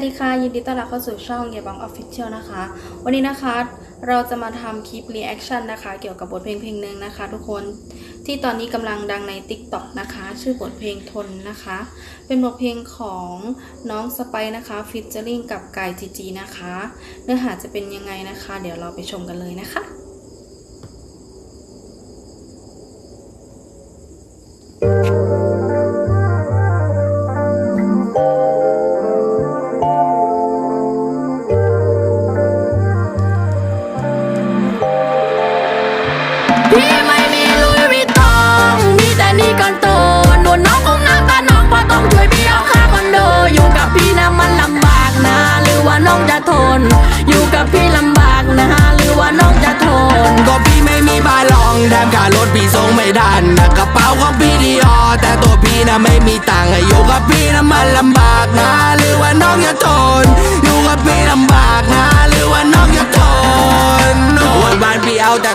วัสดีค่ะยินดีต้อนรับเข้าสู่ช่องเยบังออฟฟิเชียลนะคะ วันนี้นะคะเราจะมาทำคลิปรีแอคชั่นนะคะ เกี่ยวกับบทเพลงเพลงหนึ่งนะคะ ทุกคนที่ตอนนี้กำลังดังใน TikTok นะคะ ชื่อบทเพลงทนนะคะ เป็นบทเพลงของน้องสไปซ์นะคะฟิชเจอริงกับกายจีจีนะคะ เนื้อหาจะเป็นยังไงนะคะ เดี๋ยวเราไปชมกันเลยนะคะ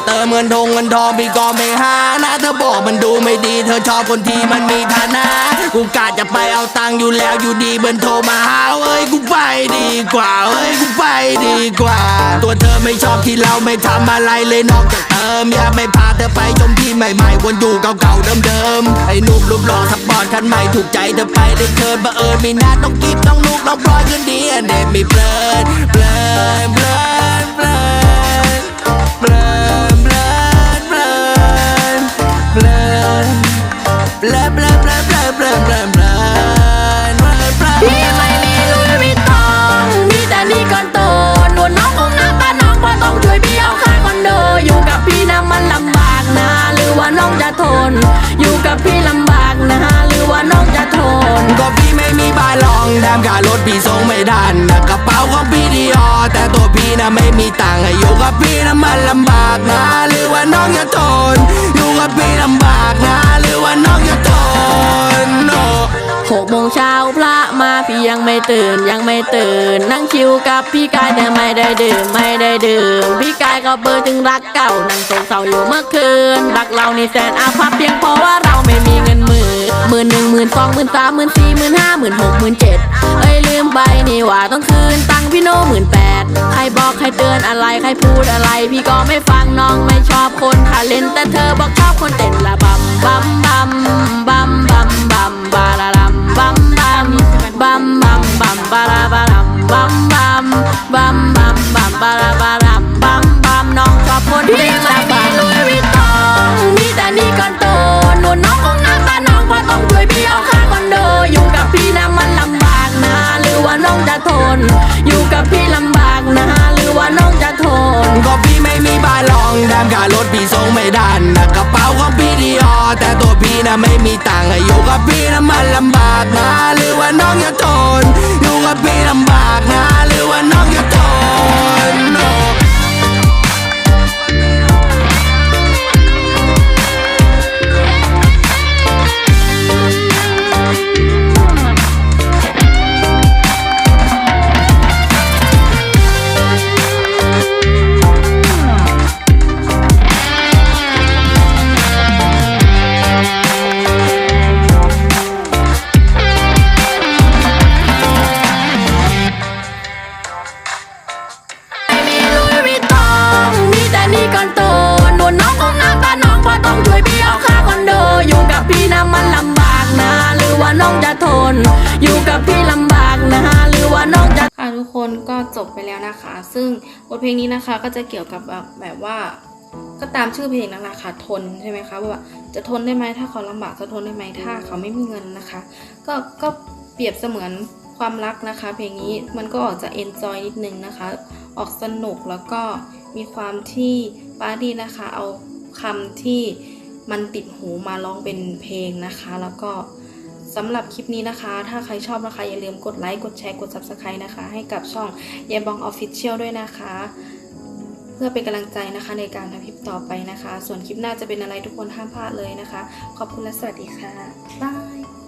เติมเงินทงเงินทองพี่ก็ไม่หานะเธอบอกมันดูไม่ดี เธอชอบคนที่มันมีฐานะกูกะจะไปเอาตังค์อยู่แล้วอยู่ดีเบิร์นโทรมาหาเอ้ยกูไปดีกว่าเอ้ยกูไปดีกว่า ตัวเธอไม่ชอบที่เราไม่ทำอะไรเลยนอกจากเติมอยากไม่พาเธอไปชมที่ใหม่ๆวนอยู่เก่าๆเดิมๆไอ้นุ่มรูปหล่อสปอร์ตคันใหม่ถูกใจเธอไปได้เกินบังเอิญมีนัดต้องกิฟต้องลูกต้องพลอยขึ้นดีเด็ดมีเพลินเพลินเพลินเพลิน ทน อยู่กับพี่ลำบากนะหรือว่าน้องจะทน ก็พี่ไม่มีบ้านรองแถมค่ารถพี่ส่งไม่ทันนะกระเป๋าของพี่ดีออแต่ตัวพี่นะไม่มีตังค์อยู่กับพี่นะมันลำบากนะหรือว่าน้องจะทน อยู่กับพี่ลำบากนะหรือว่าน้องจะทน หกโมงเช้าพระมาพี่ยังไม่ตื่นยังไม่ตื่น นั่งชิวกับพี่กายแต่ไม่ได้ดื่มไม่ได้ดื่ม พี่กายก็เบอร์ถึงรักเก่านั่งโศกเศร้าอยู่เมื่อคืน รักเรานี่แสนอาภัพเพียงเพราะว่าเราไม่มีเงินหมื่นหมื่นหนึ่งหมื่นสองหมื่นสามหมื่นสี่หมื่นห้าหมื่นหกหมื่นเจ็ดเอ้ยลืมไปนี่ว่าต้องคืนตังค์พี่โน่หมื่นแปดใครบอกใครเตือนอะไรใครพูดอะไร พี่ก็ไม่ฟังน้องไม่ชอบคนขาเล่นแต่เธอบอกชอบคนเต้นละบำ ถพี่ทรงไม่ดันนะกระเป๋าของพี่ดีออแต่ตัวพี่นะไม่มีตังค์อยู่กับพี่นะมันลำบากนะหรือว่าน้องจะทนอยู่กับพี่ลำบาก จบไปแล้วนะคะ ซึ่งบทเพลงนี้นะคะก็จะเกี่ยวกับแบบแบบว่า ก็ตามชื่อเพลงนั่นแหละค่ะทนใช่ไหมคะว่าจะทนได้ไหมถ้าเขาลำบากจะทนได้ไหมถ้าเขาไม่มีเงินนะคะ ก็ก็เปรียบเสมือนความรักนะคะ เพลงนี้มันก็ออกจะเอนจอยนิดนึงนะคะ ออกสนุกแล้วก็มีความที่ป้าดีนะคะ เอาคำที่มันติดหูมาร้องเป็นเพลงนะคะ แล้วก็ สำหรับคลิปนี้นะคะ ถ้าใครชอบนะคะ อย่าลืมกดไลค์ กดแชร์ กด Subscribe นะคะ ให้กับช่องเยบองออฟฟิเชียลด้วยนะคะ เพื่อเป็นกำลังใจนะคะในการทำคลิปต่อไปนะคะ ส่วนคลิปหน้าจะเป็นอะไรทุกคนห้ามพลาดเลยนะคะ ขอบคุณและสวัสดีค่ะบาย